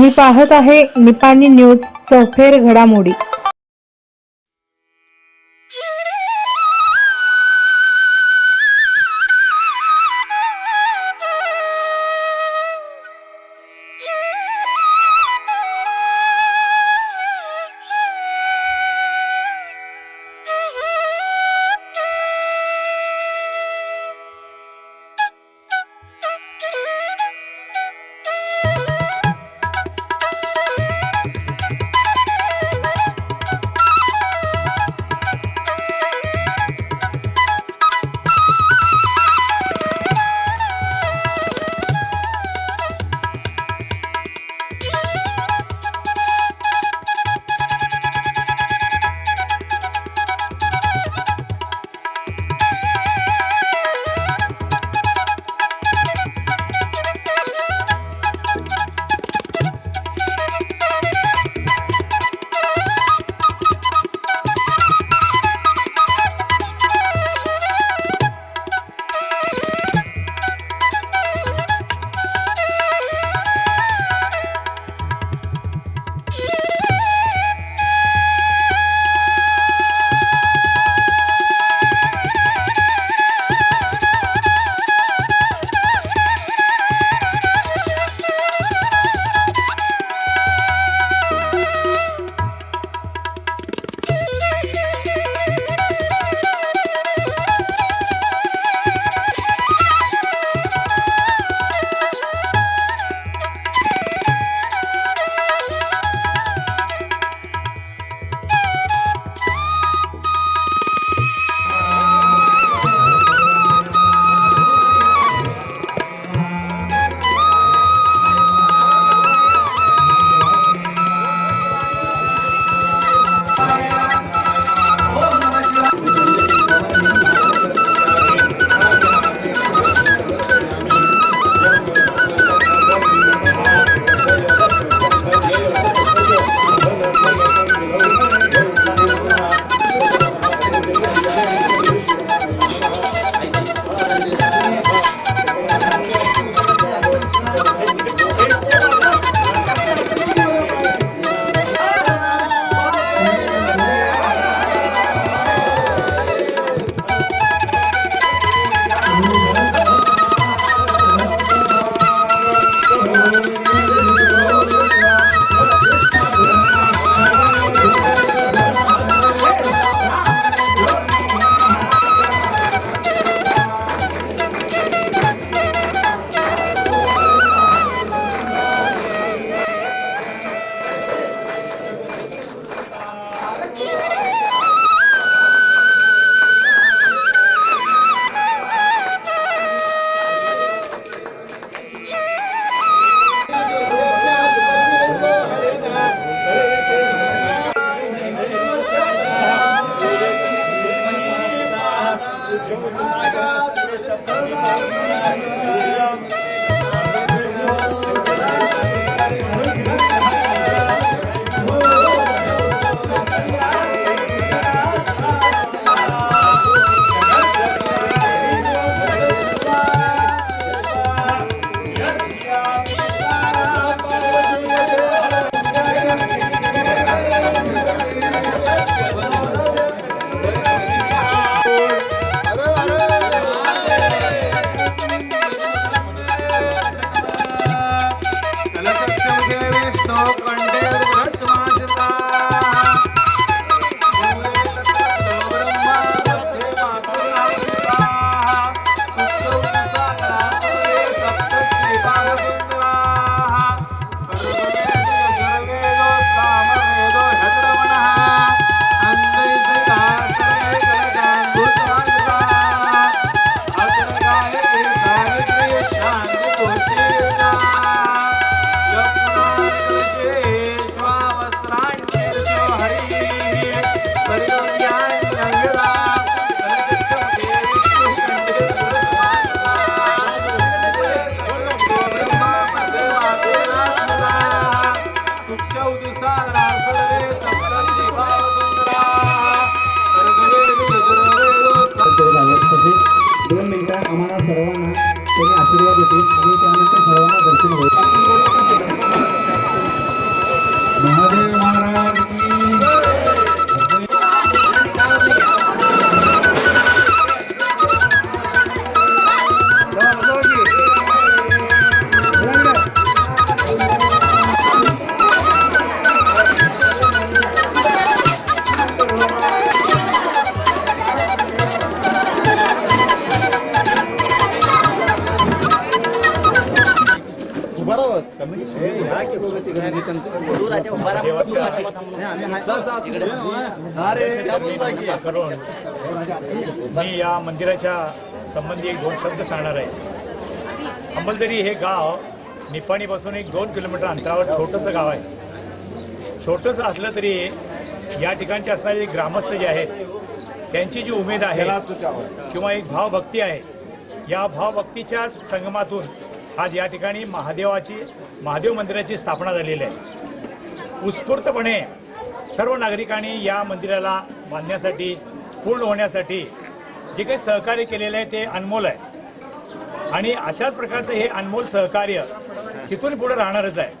तुम्ही पाहत आहे निपाणी न्यूज चौफेर घडामोडी. आणि त्यानंतर सर्वांना दर्शन होईल. करून मी या मंदिराच्या संबंधी एक दोन शब्द सांगणार आहे. अंबलदरी हे गाव निपाणीपासून एक दोन किलोमीटर अंतरावर छोटंसं गाव आहे. छोटंसं असलं तरी या ठिकाणचे असणारे ग्रामस्थ जे आहेत त्यांची जी उमेद आहे किंवा एक भावभक्ती आहे या भावभक्तीच्याच संगमातून आज या ठिकाणी महादेवाची महादेव मंदिराची स्थापना झालेली आहे. उत्स्फूर्तपणे सर्व नागरिकांनी या मंदिराला बांधण्यासाठी पूर्ण होण्यासाठी जे काही सहकार्य केलेलं आहे ते अनमोल आहे. आणि अशाच प्रकारचं हे अनमोल सहकार्य तिथून पुढे राहणारच आहे.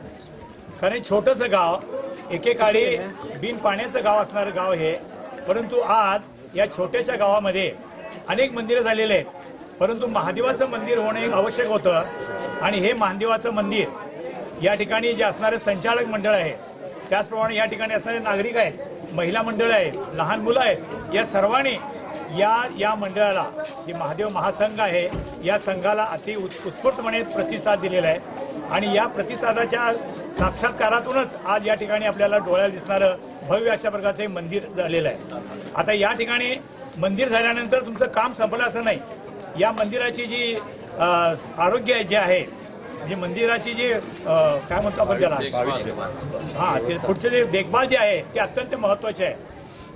कारण छोटंसं गाव एकेकाळी बिन पाण्याचं गाव असणारं गाव हे परंतु आज या छोट्याशा गावामध्ये अनेक मंदिरं झालेले आहेत. परंतु महादेवाचं मंदिर होणं एक आवश्यक होतं. आणि हे महादेवाचं मंदिर या ठिकाणी जे असणारे संचालक मंडळ आहे त्याचप्रमाणे या ठिकाणी असणारे नागरिक आहेत महिला मंडळ आहे लहान मुलं आहेत या सर्वांनी या या मंडळाला जे महादेव महासंघ आहे या संघाला अति उत् उत्स्फूर्तपणे प्रतिसाद दिलेला आहे. आणि या प्रतिसादाच्या साक्षात्कारातूनच आज या ठिकाणी आपल्याला डोळ्याला दिसणारं भव्य अशा प्रकारचं हे मंदिर झालेलं आहे. आता या ठिकाणी मंदिर झाल्यानंतर तुमचं काम संपलं असं नाही. या मंदिराची जी आरोग्य आहे जे आहे म्हणजे मंदिराची जी काय म्हणतो आपण त्याला? हा ते पुढचे जे देखभाल जे आहे ते अत्यंत महत्त्वाचे आहे.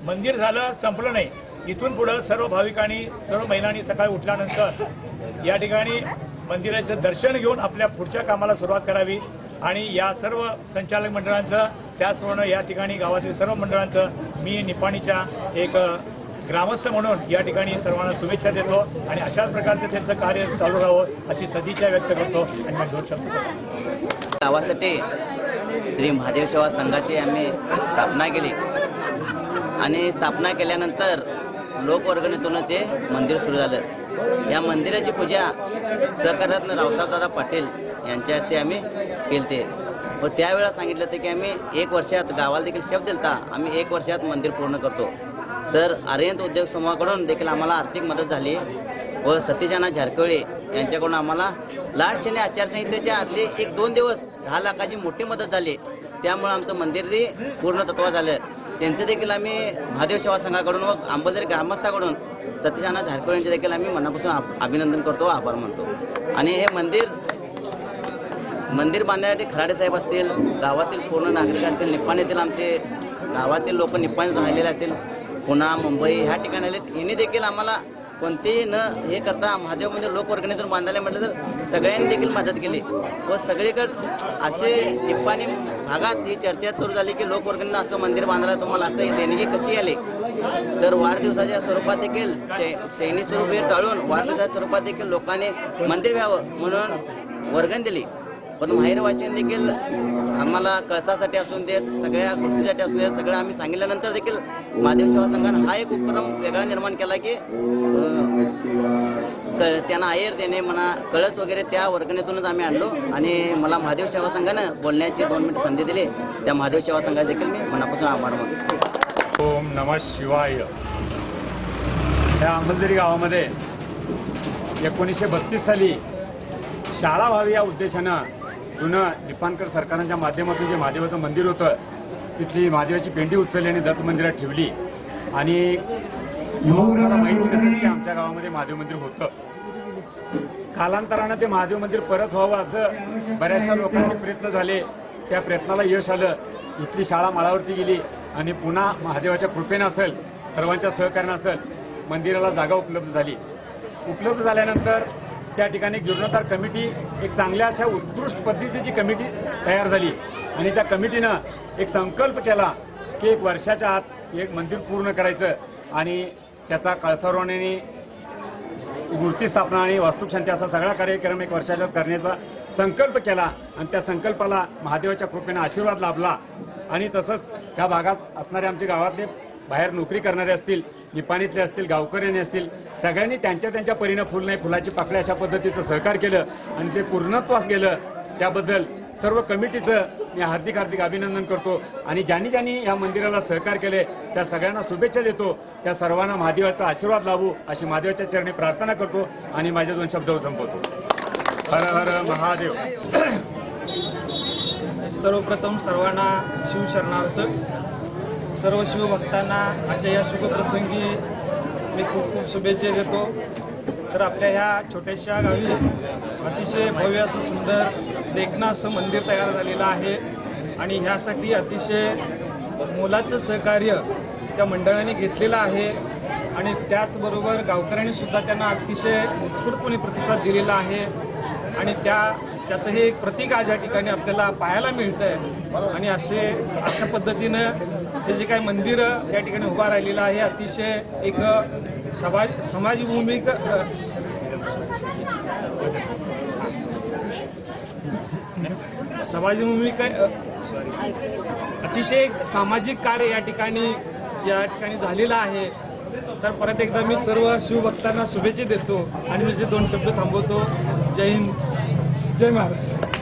मंदिर झालं संपलं नाही. इथून पुढं सर्व भाविकांनी सर्व महिलांनी सकाळी उठल्यानंतर या ठिकाणी मंदिराचं दर्शन घेऊन आपल्या पुढच्या कामाला सुरुवात करावी. आणि या सर्व संचालक मंडळांचं त्याचप्रमाणे या ठिकाणी गावातील सर्व मंडळांचं मी निपाणीच्या एक ग्रामस्थ म्हणून या ठिकाणी सर्वांना शुभेच्छा देतो आणि अशाच प्रकारचं त्यांचं कार्य चालू राहावं अशी सदिच्छा व्यक्त करतो आणि दोन शब्द गावासाठी श्री महादेव सेवा संघाची आम्ही स्थापना केली. आणि स्थापना केल्यानंतर लोकवर्गणीतूनच हे मंदिर सुरू झालं. या मंदिराची पूजा सहकार्यातनं रावसाहेबदादा पाटील यांच्या हस्ते आम्ही केलते. व त्यावेळेला सांगितलं होतं की आम्ही एक वर्षात गावाला देखील शब्द दिलता. आम्ही एक वर्षात मंदिर पूर्ण करतो. तर आर्यंत उद्योग समूहाकडून देखील आम्हाला आर्थिक मदत झाली व सतीशाना झारकळे यांच्याकडून आम्हाला लास्ट आणि आचारसंहितेच्या आदले एक दोन दिवस दहा लाखाची मोठी मदत झाली त्यामुळं आमचं मंदिर ते पूर्ण तत्व झालं. त्यांचं देखील आम्ही महादेव सेवा संघाकडून व अंबलदरी ग्रामस्थाकडून सतीशाना झारकळे यांचे देखील आम्ही मनापासून अभिनंदन करतो व आभार मानतो. आणि हे मंदिर मंदिर बांधण्यासाठी खराडे साहेब असतील गावातील पूर्ण नागरिक असतील निप्पाणीतील आमचे गावातील लोक निप्पाणीत राहिलेले असतील पुणा मुंबई ह्या ठिकाणी आले यांनी देखील आम्हाला कोणतेही न हे करता महादेव मंदिर लोकवर्गणीतून बांधायला म्हटलं तर सगळ्यांनी देखील मदत केली. व सगळीकडे असे टिप्पाणी भागात ही चर्चा सुरू झाली की लोकवर्गणीनं असं मंदिर बांधायला तुम्हाला असं देणगी कशी आली? तर वाढदिवसाच्या स्वरूपात देखील चै चैनी स्वरूप हे टाळून वाढदिवसाच्या स्वरूपात देखील लोकांनी मंदिर व्हावं म्हणून वर्गण दिली. पण माहेरवासीयांनी देखील आम्हाला कळसासाठी असून देत सगळ्या गोष्टीसाठी असून देत सगळं आम्ही सांगितल्यानंतर देखील महादेव सेवा संघानं हा एक उपक्रम वेगळा निर्माण केला की त्यांना आयर देणे म्हणा कळस वगैरे त्या वर्गणीतूनच आम्ही आणलो आणि मला महादेव सेवा संघानं बोलण्याची दोन मिनिट संधी दिली. त्या महादेव सेवा संघात देखील मी मनापासून आभार मानतो. ओम नमः शिवाय. या अंमलदरी गावामध्ये एकोणीसशे बत्तीस साली शाळा व्हावी या उद्देशानं जुनं निपाणकर सरकारांच्या माध्यमातून जे महादेवाचं मंदिर होतं तिथली महादेवाची पेंडी उचलली आणि दत्त मंदिरात ठेवली. आणि युवकांना माहिती नसेल की आमच्या गावामध्ये महादेव मंदिर होतं. कालांतरानं ते महादेव मंदिर परत व्हावं असं बऱ्याचशा लोकांचे प्रयत्न झाले. त्या प्रयत्नाला यश आलं. इथली शाळा माळावरती गेली आणि पुन्हा महादेवाच्या कृपेनं असेल सर्वांच्या सहकार्यानं असेल मंदिराला जागा उपलब्ध झाली. उपलब्ध झाल्यानंतर त्या ठिकाणी एक जीर्णोद्धार कमिटी एक चांगल्या अशा उत्कृष्ट पद्धतीची कमिटी तयार झाली. आणि त्या कमिटीनं एक संकल्प केला की एक वर्षाच्या आत एक मंदिर पूर्ण करायचं आणि त्याचा कळसारोहणाने मूर्ती स्थापना आणि वास्तुशांती असा सगळा कार्यक्रम एक वर्षाच्या करण्याचा संकल्प केला आणि त्या संकल्पाला महादेवाच्या कृपेने आशीर्वाद लाभला. आणि तसंच त्या भागात असणारे आमचे गावातले बाहेर नोकरी करणारे असतील निपाणीतले असतील गावकऱ्यांनी असतील सगळ्यांनी त्यांच्या त्यांच्या परीनं फुल नाही फुलाची पाकळी अशा पद्धतीचं सहकार केलं आणि ते पूर्णत्वास गेलं. त्याबद्दल सर्व कमिटीचं मी हार्दिक हार्दिक अभिनंदन करतो आणि ज्यांनी ज्यांनी या मंदिराला सहकार केले त्या सगळ्यांना शुभेच्छा देतो. त्या सर्वांना महादेवाचा आशीर्वाद लावू अशी महादेवाच्या चरणी प्रार्थना करतो आणि माझे दोन शब्द संपवतो. हर हर महादेव. सर्वप्रथम सर्वांना शिवशरणार्थ सर्व शिवभक्तांना आजच्या या शुभप्रसंगी मी खूप खूप शुभेच्छा देतो. तर आपल्या ह्या छोट्याशा गावी अतिशय भव्य असं सुंदर देखणं असं मंदिर तयार झालेलं आहे आणि ह्यासाठी अतिशय मोलाचं सहकार्य त्या मंडळाने घेतलेलं आहे आणि त्याचबरोबर गावकऱ्यांनीसुद्धा त्यांना अतिशय उत्स्फूर्तपणे प्रतिसाद दिलेला आहे आणि त्या त्याचं हे एक प्रतीक आज या ठिकाणी आपल्याला पाहायला मिळतं आहे आणि असे अशा पद्धतीनं हे जे काही मंदिर या ठिकाणी उभा राहिलेलं आहे अतिशय एक समाज समाजभूमिक समाजभूमिक अतिशय सामाजिक कार्य या ठिकाणी या ठिकाणी झालेलं आहे. तर परत एकदा मी सर्व शिवभक्तांना शुभेच्छा देतो आणि मी जे दोन शब्द थांबवतो. जय हिंद. जय महाराष्ट्र.